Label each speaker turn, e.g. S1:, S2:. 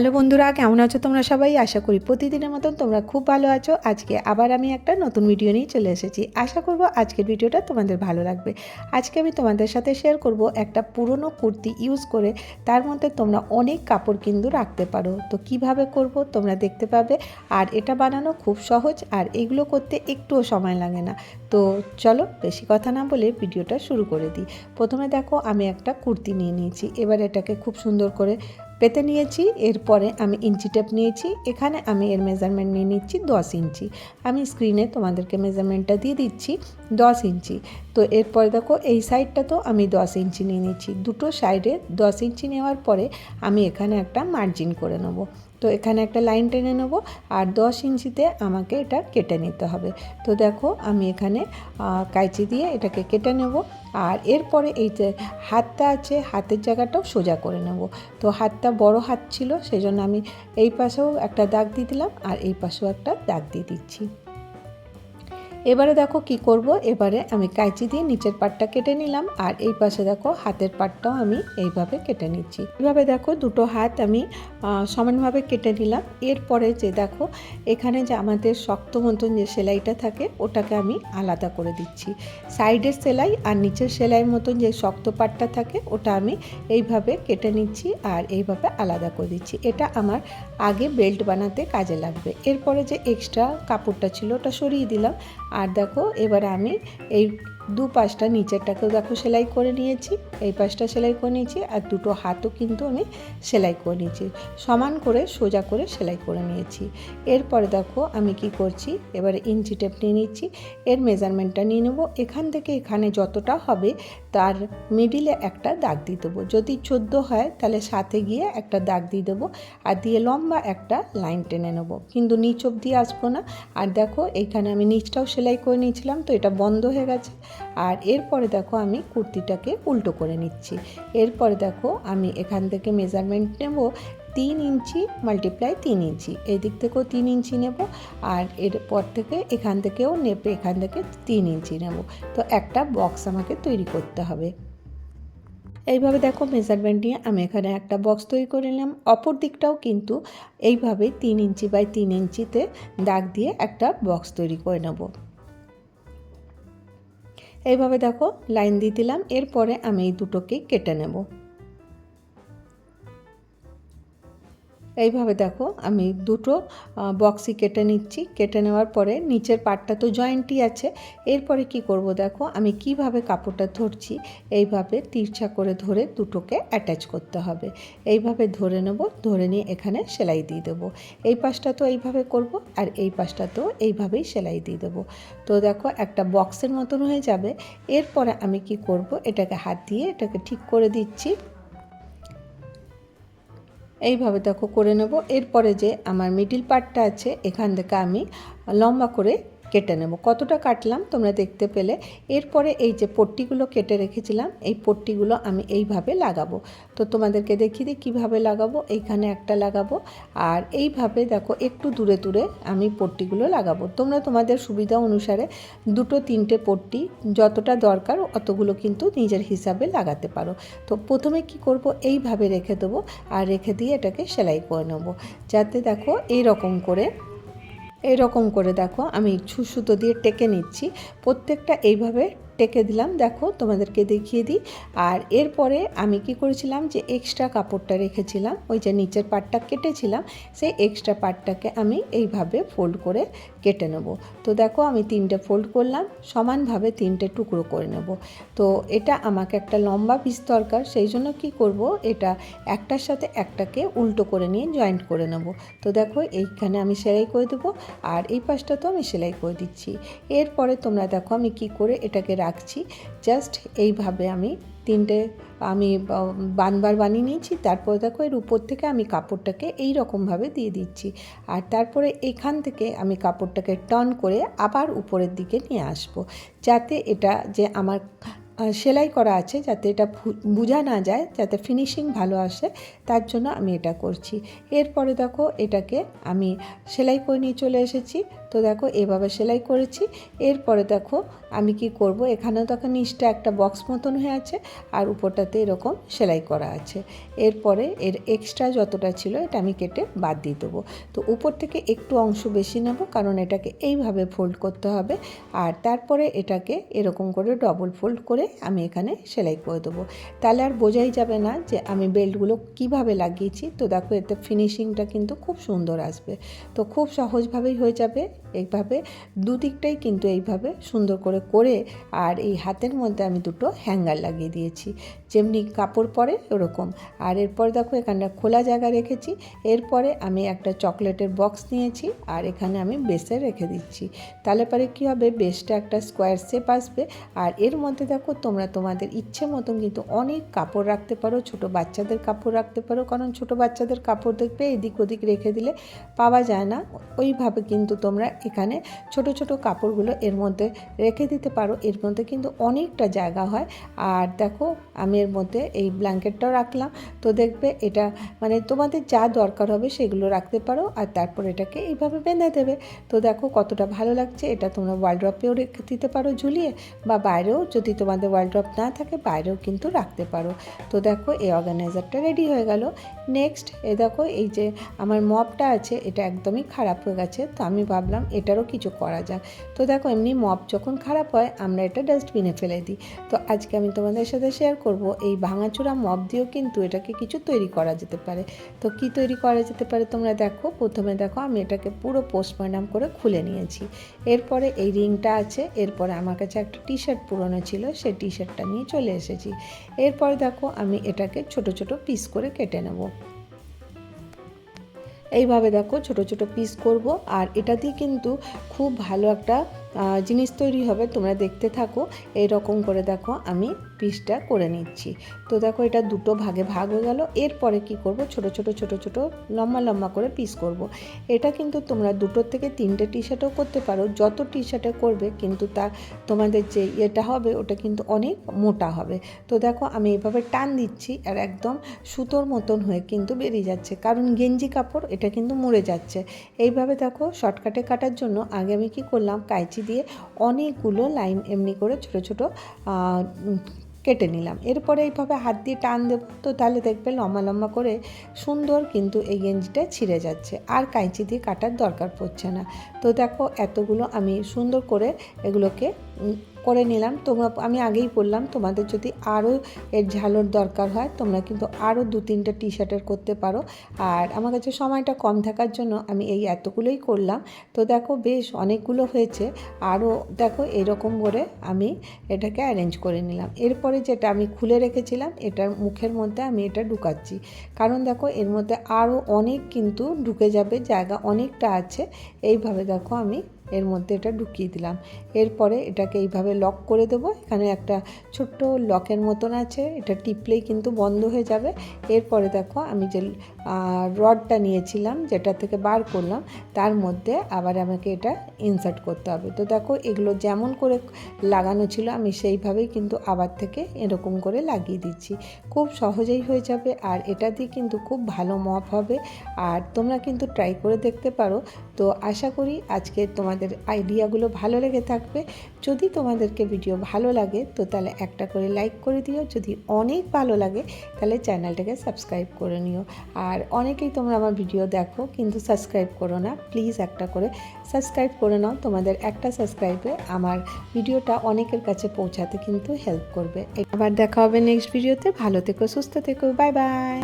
S1: Hello বন্ধুরা, কেমন আছো তোমরা সবাই? আশা করি প্রতিদিনের মতন তোমরা খুব ভালো আছো। আজকে আবার আমি একটা নতুন ভিডিও নিয়ে চলে এসেছি। আশা করব আজকের ভিডিওটা তোমাদের ভালো লাগবে। আজকে আমি তোমাদের সাথে শেয়ার করব একটা পুরনো কুর্তি ইউজ করে তার মধ্যে তোমরা অনেক কাপড় কিন্তু রাখতে পারো। তো কীভাবে করব তোমরা দেখতে পাবে। আর এটা বানানো খুব সহজ আর এগুলো করতে একটুও সময় লাগে না। তো চলো বেশি কথা না বলে ভিডিওটা শুরু করে দিই। প্রথমে দেখো, আমি একটা কুর্তি নিয়ে নিয়েছি। এবার এটাকে খুব সুন্দর করে পেতে নিয়েছি, এরপরে আমি ইঞ্চি টেপ নিয়েছি, এখানে আমি এর মেজারমেন্ট নিয়ে নিচ্ছি দশ ইঞ্চি। আমি স্ক্রিনে তোমাদেরকে মেজারমেন্টটা দিয়ে দিচ্ছি দশ ইঞ্চি। তো এরপরে দেখো, এই সাইডটা তো আমি দশ ইঞ্চি নিয়ে নিচ্ছি। দুটো সাইডে দশ ইঞ্চি নেওয়ার পরে আমি এখানে একটা মার্জিন করে নেব। তো এখানে একটা লাইন টেনে নেব আর দশ ইঞ্চিতে আমাকে এটা কেটে নিতে হবে। তো দেখো আমি এখানে কাঁচি দিয়ে এটাকে কেটে নেব আর এরপরে এই যে হাতটা আছে, হাতের জায়গাটাও সোজা করে নেব। তো হাতটা বড় হাত ছিল, সেজন্য আমি এই পাশেও একটা দাগ দিয়ে দিলাম আর এই পাশেও একটা দাগ দিয়ে দিচ্ছি। এবারে দেখো কি করব? এবারে আমি কাঁচি দিয়ে নিচের পাটটা কেটে নিলাম, আর এই পাশে দেখো হাতের পাটটাও আমি এইভাবে কেটে নিচ্ছি। এইভাবে দেখো দুটো হাত আমি সমানভাবে কেটে নিলাম। এরপরে যে দেখো এখানে যে আমাদের শক্ত মতন যে সেলাইটা থাকে, ওটাকে আমি আলাদা করে দিচ্ছি। সাইডের সেলাই আর নিচের সেলাইয়ের মতন যে শক্ত পাটটা থাকে, ওটা আমি এইভাবে কেটে নিচ্ছি আর এইভাবে আলাদা করে দিচ্ছি। এটা আমার আগে বেল্ট বানাতে কাজে লাগবে। এরপরে যে এক্সট্রা কাপড়টা ছিল, ওটা সরিয়ে দিলাম। আর দেখো এবারে আমি এই দু পাশটা নিচেরটাকেও দেখো সেলাই করে নিয়েছি, এই পাশটা সেলাই করে নিয়েছি, আর দুটো হাতও কিন্তু আমি সেলাই করে নিয়েছি। সমান করে সোজা করে সেলাই করে নিয়েছি। এরপরে দেখো আমি কি করছি, এবারে ইঞ্চি টেপ নিয়ে নিচ্ছি, এর মেজারমেন্টটা নিয়ে নেব। এখান থেকে এখানে যতটা হবে, তার মিডিলে একটা দাগ দিয়ে দেবো। যদি চোদ্দ হয়, তাহলে সাথে গিয়ে একটা দাগ দিয়ে দেবো, আর দিয়ে লম্বা একটা লাইন টেনে নেব। কিন্তু নিচ অবধি আসব না। আর দেখো, এখানে আমি নিচটাও সেলাই করে নিয়েছিলাম, তো এটা বন্ধ হয়ে গেছে। আর এরপরে দেখো আমি কুর্তিটাকে উল্টো করে নিচ্ছি। এরপরে দেখো আমি এখান থেকে মেজারমেন্ট নেব তিন ইঞ্চি মাল্টিপ্লাই তিন ইঞ্চি। এই দিক থেকেও তিন ইঞ্চি নেব আর এরপর থেকে এখান থেকেও নেপে এখান থেকে তিন ইঞ্চি নেব। তো একটা বক্স আমাকে তৈরি করতে হবে। এইভাবে দেখো মেজারমেন্ট নিয়ে আমি এখানে একটা বক্স তৈরি করে নিলাম। অপর দিকটাও কিন্তু এইভাবে তিন ইঞ্চি বাই তিন ইঞ্চিতে দাগ দিয়ে একটা বক্স তৈরি করে নেব। এইভাবে দেখো লাইন দিয়ে দিলাম এরপরে আমি এই দুটোকে কেটে নেব। এইভাবে দেখো আমি দুটো বক্সই কেটে নিচ্ছি। কেটে নেওয়ার পরে নিচের পাটটা তো জয়েন্টই আছে। এরপরে কি করব দেখো, আমি কীভাবে কাপড়টা ধরছি, এইভাবে তিরছা করে ধরে দুটোকে অ্যাটাচ করতে হবে। এইভাবে ধরে নেব, ধরে নিয়ে এখানে সেলাই দিয়ে দেবো। এই পাশটা তো এইভাবে করব আর এই পাশটা তো এইভাবেই সেলাই দিয়ে দেবো। তো দেখো, একটা বক্সের মতন হয়ে যাবে। এরপরে আমি কি করব, এটাকে হাত দিয়ে এটাকে ঠিক করে দিচ্ছি। এইভাবে দেখো করে নেব। এরপরে যে আমার মিডিল পার্টটা আছে, এখান থেকে আমি লম্বা করে কেটে নেব। কতটা কাটলাম তোমরা দেখতে পেলে। এরপরে এই যে পট্টিগুলো কেটে রেখেছিলাম, এই পট্টিগুলো আমি এইভাবে লাগাবো। তো তোমাদেরকে দেখিয়ে দিই কীভাবে লাগাবো। এইখানে একটা লাগাবো। আর এইভাবে দেখো, একটু দূরে দূরে আমি পট্টিগুলো লাগাবো। তোমরা তোমাদের সুবিধা অনুসারে দুটো তিনটে পট্টি যতটা দরকার অতগুলো কিন্তু নিজের হিসাবে লাগাতে পারো। তো প্রথমে কি করব? এইভাবে রেখে দেবো। আর রেখে দিয়ে এটাকে সেলাই করে নেব। যাতে দেখো এই রকম করে এরকম করে দেখো আমি ছু সুতো দিয়ে টেকে নিচ্ছি। প্রত্যেকটা এইভাবে টেকে দিলাম, দেখো তোমাদেরকে দেখিয়ে দিই। আর এরপরে আমি কি করেছিলাম যে এক্সট্রা কাপড়টা রেখেছিলাম, ওই যে নিচের পাটটা কেটেছিলাম, সেই এক্সট্রা পাটটাকে আমি এইভাবে ফোল্ড করে কেটে নেব। তো দেখো আমি তিনটে ফোল্ড করলাম, সমানভাবে তিনটে টুকরো করে নেব। তো এটা আমাকে একটা লম্বা পিস দরকার, সেই জন্য কি করব, এটা একটার সাথে একটাকে উল্টো করে নিয়ে জয়েন্ট করে নেব। তো দেখো এইখানে আমি সেলাই করে দেবো, আর এই পাশটা তো আমি সেলাই করে দিচ্ছি। এরপরে তোমরা দেখো আমি কি করে এটাকে রাখছি। জাস্ট এইভাবে আমি তিনটে, আমি বানবার বানিয়ে নিয়েছি, তারপরে দেখো এর উপর থেকে আমি কাপড়টাকে এই রকমভাবে দিয়ে দিচ্ছি। আর তারপরে এখান থেকে আমি কাপড়টাকে টার্ন করে আবার উপরের দিকে নিয়ে আসব। যাতে এটা যে আমার সেলাই করা আছে, যাতে এটা বোঝা না যায়, যাতে ফিনিশিং ভালো আসে, তার জন্য আমি এটা করছি। এরপরে দেখো এটাকে আমি সেলাই করে নিয়ে চলে এসেছি। তো দেখো, এভাবে সেলাই করেছি। এরপরে দেখো, আমি কি করব? এখানেও দেখো নিচটা একটা বক্স মতন হয়ে আছে আর উপরটাতে এরকম সেলাই করা আছে। এরপরে এর এক্সট্রা যতটা ছিল এটা আমি কেটে বাদ দিয়ে দেবো। তো উপর থেকে একটু অংশ বেশি নেব, কারণ এটাকে এইভাবে ফোল্ড করতে হবে। আর তারপরে এটাকে এরকম করে ডবল ফোল্ড করে আমি এখানে সেলাই করে দেবো। তাহলে আর বোঝাই যাবে না যে আমি বেল্টগুলো কীভাবে লাগিয়েছি। তো দেখো, এতে ফিনিশিংটা কিন্তু খুব সুন্দর আসবে। তো খুব সহজভাবেই হয়ে যাবে। এইভাবে দুদিকটাই কিন্তু এইভাবে সুন্দর করে করে আর এই হাতের মধ্যে আমি দুটো হ্যাঙ্গার লাগিয়ে দিয়েছি। যেমনি কাপড় পরে ওরকম। আর এরপর দেখো এখানটা খোলা জায়গা রেখেছি। এরপরে আমি একটা চকলেটের বক্স নিয়েছি আর এখানে আমি বেসে রেখে দিচ্ছি। তাহলে পরে কী হবে? বেসটা একটা স্কোয়ার শেপ আসবে। আর এর মধ্যে দেখো তোমরা তোমাদের ইচ্ছে মতন কিন্তু অনেক কাপড় রাখতে পারো। ছোট বাচ্চাদের কাপড় রাখতে পারো। কারণ ছোট বাচ্চাদের কাপড় দেখবে এদিক ওদিক রেখে দিলে পাওয়া যায় না। ওইভাবে কিন্তু তোমরা এখানে ছোট ছোট কাপড়গুলো এর মধ্যে রেখে দিতে পারো। এর মধ্যে কিন্তু অনেকটা জায়গা হয়। আর দেখো, আমি এর মধ্যে এই ব্ল্যাঙ্কেটটাও রাখলাম। তো দেখবে এটা মানে তোমাদের যা দরকার হবে সেগুলো রাখতে পারো আর তারপর এটাকে এইভাবে বেঁধে দেবে। তো দেখো কতটা ভালো লাগছে। এটা তোমরা ওয়ার্ল্ড্রপেও রেখে দিতে পারো ঝুলিয়ে বা বাইরেও যদি তোমাদের ওয়ার্ল্ড্রপ না থাকে বাইরেও কিন্তু রাখতে পারো। তো দেখো এই অর্গানাইজারটা রেডি হয়ে গেল। নেক্সট এ দেখো এই যে আমার মপটা আছে, এটা একদমই খারাপ হয়ে গেছে। তো আমি ভাবলাম এটারও কিছু করা যাক। তো দেখো, এমনি মপ যখন খারাপ হয়, আমরা এটা ডাস্টবিনে ফেলে দিই। তো আজকে আমি তোমাদের সাথে শেয়ার করব, এই ভাঙাচোরা মপ দিয়েও কিন্তু এটাকে কিছু তৈরি করা যেতে পারে। তো কি তৈরি করা যেতে পারে তোমরা দেখো, প্রথমে দেখো, আমি এটাকে পুরো পোস্টমর্টম করে খুলে নিয়েছি। এরপরে এই রিংটা আছে, এরপরে আমার কাছে একটা টি শার্ট পুরনো ছিল, সেই টি শার্টটা নিয়ে চলে এসেছি। এরপর দেখো, আমি এটাকে ছোট ছোট পিস করে কেটে নেব। এইভাবে দেখো ছোট ছোট পিস করব। আর এটা দিয়ে কিন্তু খুব ভালো একটা জিনিস তৈরি হবে, তোমরা দেখতে থাকো। এই রকম করে দেখো, আমি পিসটা করে নিচ্ছি। তো দেখো, এটা দুটো ভাগে ভাগ হয়ে গেল। এরপরে কি করব? ছোট ছোট ছোট ছোট, লম্বা লম্বা করে পিস করব। এটা কিন্তু তোমরা দুটোর থেকে তিনটে টি শার্টও করতে পারো। যত টি শার্টে করবে, কিন্তু তা তোমাদের যে ইয়েটা হবে, ওটা কিন্তু অনেক মোটা হবে। তো দেখো, আমি এভাবে টান দিচ্ছি আর একদম সুতোর মতন হয়ে কিন্তু বেরিয়ে যাচ্ছে। কারণ গেঞ্জি কাপড়, এটা কিন্তু মরে যাচ্ছে। এইভাবে দেখো, শর্টকাটে কাটার জন্য আগে আমি কি করলাম কাইচি দিয়ে অনেকগুলো লাইন এমনি করে ছোট ছোট কেটে নিলাম। এরপরে এইভাবে হাত দিয়ে টান দেব, তো তাহলে দেখবে লম্বা লম্বা করে সুন্দর কিন্তু এই গেঞ্জিটা ছিঁড়ে যাচ্ছে। আর কাঁচি দিয়ে কাটার দরকার পড়ছে না। তো দেখো এতগুলো আমি সুন্দর করে এগুলোকে করে নিলাম। তোমরা, আমি আগেই বললাম, তোমাদের যদি আরও এর ঝালোর দরকার হয়, তোমরা কিন্তু আরও দু তিনটা টি শার্টের করতে পারো। আর আমার কাছে সময়টা কম থাকার জন্য আমি এই এতগুলোই করলাম। তো দেখো, বেশ অনেকগুলো হয়েছে। আরও দেখো, এরকম করে আমি এটাকে অ্যারেঞ্জ করে নিলাম। এরপরে যেটা আমি খুলে রেখেছিলাম, এটার মুখের মধ্যে আমি এটা ঢুকাচ্ছি। কারণ দেখো, এর মধ্যে আরও অনেক কিন্তু ঢুকে যাবে, জায়গা অনেকটা আছে। এইভাবে দেখো আমি এর মধ্যে এটা ঢুকিয়ে দিলাম। এরপরে এটাকে এইভাবে লক করে দেবো। এখানে একটা ছোট্ট লকের মতন আছে। এটা টিপলেই কিন্তু বন্ধ হয়ে যাবে। এরপরে দেখো আমি যে রডটা নিয়েছিলাম, যেটা থেকে বার করলাম, তার মধ্যে আবার আমাকে এটা ইনসার্ট করতে হবে। তো দেখো এগুলো যেমন করে লাগানো ছিল, আমি সেইভাবেই কিন্তু আবার থেকে এরকম করে লাগিয়ে দিচ্ছি। খুব সহজেই হয়ে যাবে আর এটা দিয়ে কিন্তু খুব ভালো মপ হবে। আর তোমরা কিন্তু ট্রাই করে দেখতে পারো। তো আশা করি আজকে তোমাদের আইডিয়াগুলো ভালো লেগে থাকবে। যদি তোমাদেরকে ভিডিও ভালো লাগে, তো তাহলে একটা করে লাইক করে দিও। যদি অনেক ভালো লাগে, তাহলে চ্যানেলটাকে সাবস্ক্রাইব করে নিও। আর অনেকেই তোমরা আমার ভিডিও দেখো, কিন্তু সাবস্ক্রাইব করো না। প্লিজ একটা করে সাবস্ক্রাইব করে নাও। তোমাদের একটা সাবস্ক্রাইবে আমার ভিডিওটা অনেকের কাছে পৌঁছাতে কিন্তু হেল্প করবে। আবার দেখা হবে নেক্সট ভিডিওতে। ভালো থেকো, সুস্থ থেকো। Bye bye.